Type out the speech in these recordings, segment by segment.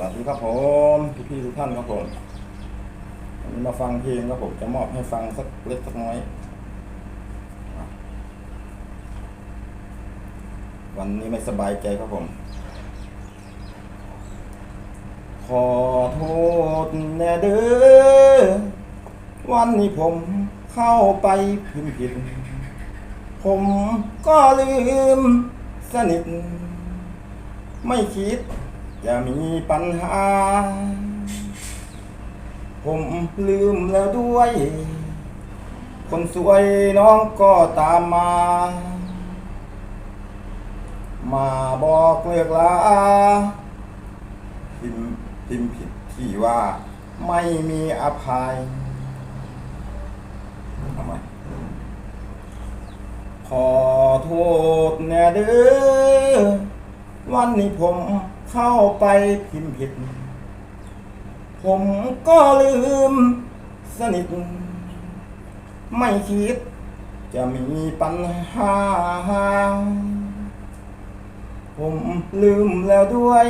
วัสดีครับผมพี่พี่ๆทุกท่านครับผมวันนี้มาฟังเพลงครับผมจะมอบให้ฟังสักเล็กสักน้อย วันนี้ไม่สบายใจครับผม ขอโทษแน่เด้อวันนี้ผมเข้าไปพิมพ์ผิด ผมก็ลืมสนิท ไม่คิด จะมีปัญหา ผมลืมแล้วด้วย คนสวยน้องก็ตามมา มาบอกเลิกลาพิมพิมผิดที่ว่าไม่มีอภัยทำไมขอโทษแน่เด้อวันนี้ผม เข้าไปพิมพ์ผิด ผมก็ลืมสนิท ไม่คิด จะมีปัญหา ผมลืมแล้วด้วย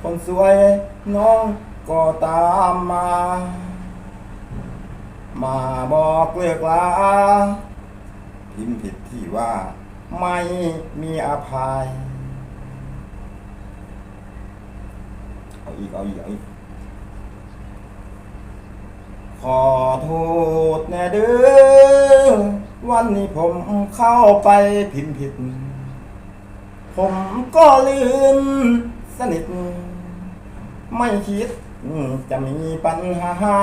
คนสวยน้องก็ตามมา มาบอกเลิกลาพิมพ์ผิดที่ว่าไม่มีอภัย อีกเอาอีกเอาอีกขอโทษแน่เด้อวันนี้ผมเข้าไปพิมพ์ผิด ผมก็ลืมสนิท ไม่คิดจะมีปัญหา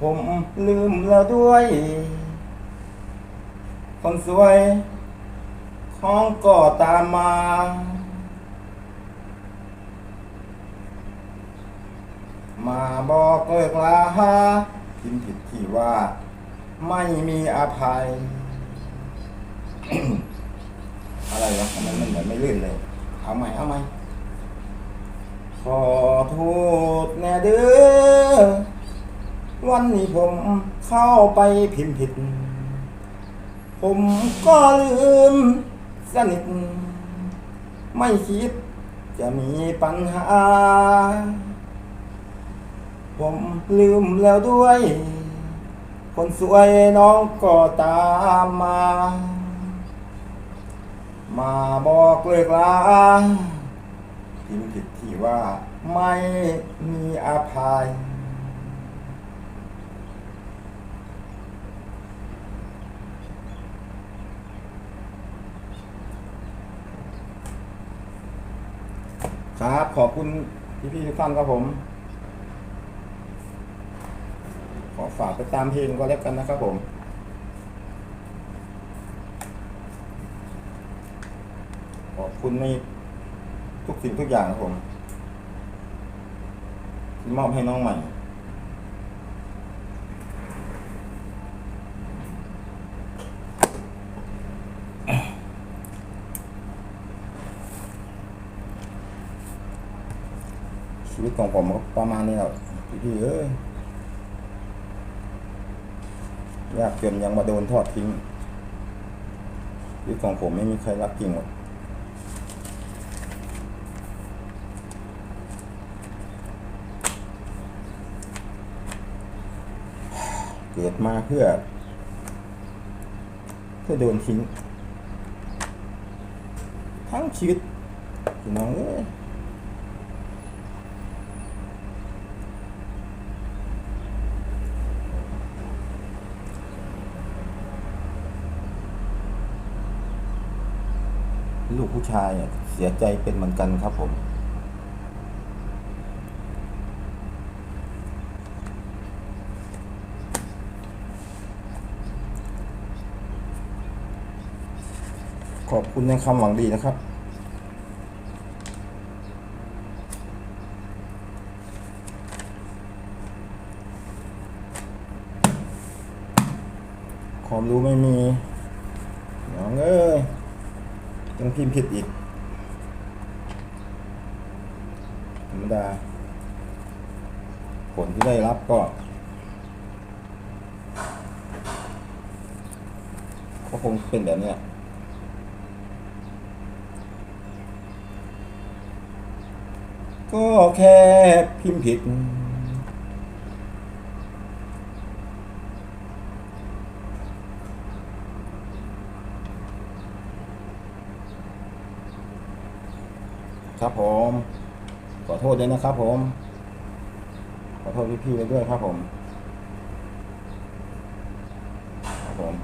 ผมลืมแล้วด้วย คนสวย ของก็ตามมา มาบอกเลิกลาพิมพ์ผิดที่ว่า ไม่มีอภัย อะไรวะมันมันเหมือนไม่ลื่นเลย เอาใหม่เอาใหม่ขอโทษแน่เด้อวันนี้ผมเข้าไปพิมพ์ผิด ผมก็ลืมสนิท ไม่คิดจะมีปัญหา ผมลืมแล้วด้วย คนสวยน้องก็ตามมา มาบอกเลิกลาพิมพ์ผิดที่ว่าไม่มีอภัยครับขอบคุณพี่ๆทุกท่านครับผม ขอ ฝากไปตามเพลงก็แล้วกันนะครับผมขอบคุณในทุกสิ่งทุกอย่างครับผมที่มอบให้น้องใหม่ชีวิตของผมก็ประมาณนี้แหละพี่เอ้ย ยากจนยังมาโดนทอดทิ้งชีวิตของผมไม่มีใครรักจริงหรอกเกิดมาเพื่อ เพื่อโดนทิ้ง ทั้งชีวิตพี่น้องเอ้ย ลูกผู้ชายเสียใจเป็นเหมือนกันครับผม ขอบคุณในคำหวังดีนะครับ ความรู้ไม่มีน้องเอ้ย ยังพิมพ์ผิดอีก ธรรมดา ผลที่ได้รับก็ ก็คงเป็นแบบนี้ก็แค่พิมพ์ผิด ครับผม ขอโทษด้วยนะครับผม ขอโทษพี่ๆไปด้วยครับผม ครับผม